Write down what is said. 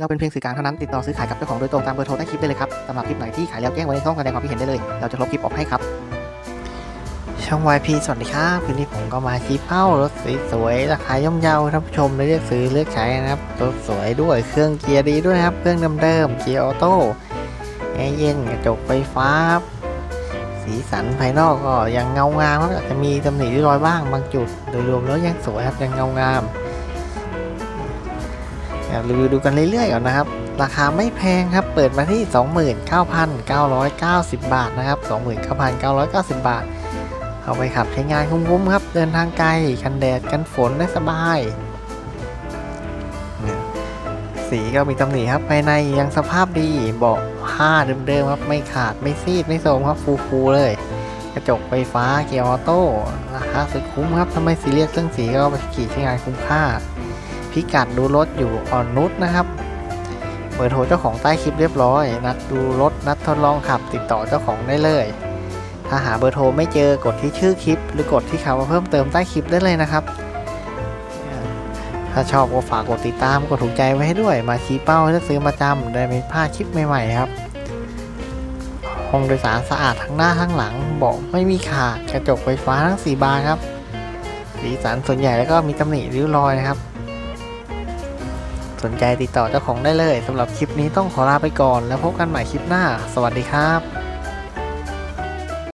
เราเป็นเพียงสื่อกลางเท่านั้นติดต่อซื้อขายกับเจ้าของโดยตรงตามเบอร์โทรใต้คลิปได้เลยครับสำหรับคลิปไหนที่ขายแล้วแจ้งไว้ในช่องแสดงความคิดเห็นได้เลย เราจะลบคลิปออกให้ครับ ช่อง YP สวัสดีครับคืนนี้ผมก็มาชี้เป้ารถสวยๆราคาย่อมเยาท่านผู้ชมได้เลือกซื้อเลือกใช้นะครับรถสวยด้วยเครื่องเกียร์ดีด้วยนะครับเครื่องเดิมๆเกียร์ออโต้แอร์เย็นกระจกไฟฟ้าครับสีสันภายนอกก็ยังเงางามครับอาจจะมีตำหนิริ้วรอยบ้างบางจุด โดยรวมแล้วยังสวยครับยังเงางาม รีวิวดูกันเรื่อยๆก่อนนะครับ ราคาไม่แพงครับ เปิดมาที่ 29,990 บาทนะครับ 29,990 บาท เอาไปขับใช้งานคุ้มๆครับ เดินทางไกล กันแดด กันฝนได้สบาย สีก็มีตำหนิครับ ภายในยังสภาพดี เบาะผ้าเดิมๆครับ ไม่ขาด ไม่ซีด ไม่โทรมครับ ฟูๆเลย กระจกไฟฟ้า เกียร์ออโต้ ราคาสุดคุ้มครับทำไมซีเรียสเรื่องสีก็ไปขี่ใช้งานคุ้มค่า พิกัดดูรถอยู่อ่อนนุชนะครับเบอร์โทรเจ้าของใต้คลิปเรียบร้อย นัดดูรถนัดทดลองขับ ติดต่อเจ้าของได้เลย ถ้าหาเบอร์โทรไม่เจอกดที่ชื่อคลิป หรือกดที่คำว่าเพิ่มเติมใต้คลิปได้เลยนะครับ ถ้าชอบก็ฝากกดติดตามกดถูกใจไว้ให้ด้วย มาชี้เป้าให้เลือกซื้อประจำได้ไม่พลาดคลิปใหม่ๆครับห้องโดยสารสะอาดทั้งหน้าทั้งหลังเบาะไม่มีขาดกระจกไฟฟ้าทั้งสี่บานครับสีสันส่วนใหญ่แล้วก็มีตำหนิริ้วรอยนะครับ สนใจติดต่อเจ้าของได้เลยสำหรับคลิปนี้ต้องขอลาไปก่อน แล้วพบกันใหม่คลิปหน้า สวัสดีครับ